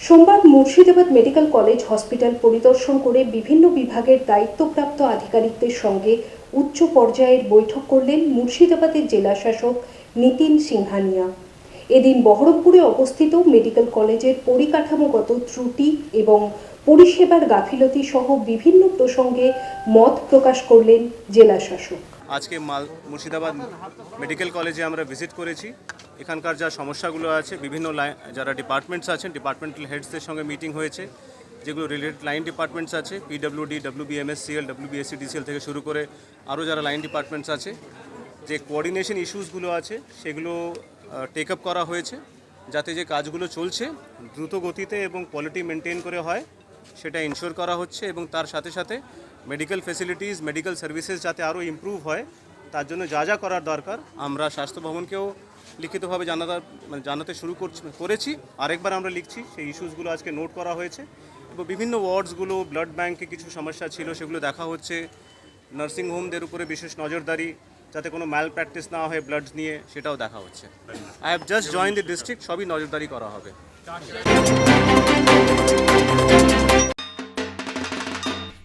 সোমবার Murshidabad medical college hospital পরিদর্শন করে বিভিন্ন বিভাগের দায়িত্বপ্রাপ্ত আধিকারিকদের সঙ্গে উচ্চ পর্যায়ের বৈঠক করলেন মুর্শিদাবাদের জেলা শাসক নিতিন সিংহানিয়া এদিন বহরমপুরে অবস্থিত মেডিকেল কলেজের পরিকাঠামোগত ত্রুটি এবং পরিষেবার গাফিলতি সহ বিভিন্ন প্রসঙ্গে মত প্রকাশ করলেন জেলা শাসক আজকে মাল মুর্শিদাবাদ মেডিকেল কলেজে আমরা ভিজিট করেছি। এখানকার যা সমস্যাগুলো আছে, বিভিন্ন লাইন যারা ডিপার্টমেন্টস আছেন ডিপার্টমেন্টাল হেডসদের সঙ্গে মিটিং হয়েছে, যেগুলো রিলেটেড লাইন ডিপার্টমেন্টস আছে পিডব্লিউডি ডাব্লিউবিএমএসসিএল ডাব্লিউবিএসসি ডিসিএল থেকে শুরু করে আরও যারা লাইন ডিপার্টমেন্টস আছে। যে কোঅর্ডিনেশন ইস্যুসগুলো আছে, সেগুলো টেক আপ করা হয়েছে, যাতে যে কাজগুলো চলছে, দ্রুত গতিতে এবং কোয়ালিটি মেনটেন করে হয়, সেটা ইনশোর করা হচ্ছে এবং তার সাথে সাথে মেডিকেল ফেসিলিটিস মেডিকেল সার্ভিসেস যাতে আরও ইমপ্রুভ হয় তার জন্য যা যা করার দরকার, আমরা স্বাস্থ্য ভবনকেও লিখিতভাবে জানাতে মানে জানাতে শুরু করছি, করেছি। আরেকবার আমরা লিখছি, সেই ইস্যুসগুলো আজকে নোট করা হয়েছে। এবং বিভিন্ন ওয়ার্ডসগুলো, ব্লাড ব্যাঙ্কে কিছু সমস্যা ছিল, সেগুলো দেখা হচ্ছে। নার্সিংহোমদের উপরে বিশেষ নজরদারি, যাতে কোনো ম্যাল প্র্যাকটিস না হয় ব্লাড নিয়ে, সেটাও দেখা হচ্ছে। I have just join the district সবই নজরদারি করা হবে।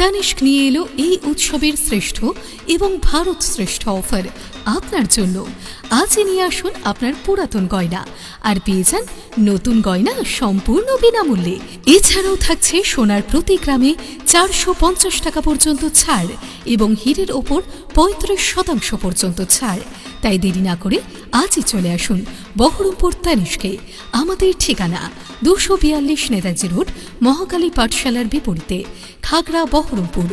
তানিষ্ক নিয়ে এলো এই উৎসবের শ্রেষ্ঠ এবং ভারত শ্রেষ্ঠ অফার আপনার জন্য। আজই নিয়ে আসুন আপনার পুরাতন গয়না আর পেয়ে যান নতুন গয়না সম্পূর্ণ বিনামূল্যে। এছাড়াও থাকছে সোনার প্রতি গ্রামে চারশো পঞ্চাশ টাকা পর্যন্ত ছাড় এবং হীরের ওপর পঁয়ত্রিশ শতাংশ পর্যন্ত ছাড়। তাই দেরি না করে আজই চলে আসুন বহরমপুর তানিশকে আমাদের ঠিকানা। দুশো বিয়াল্লিশ নেতাজি রোড মহাকালী পাঠশালার বিপরীতে খাগড়া বহরমপুর।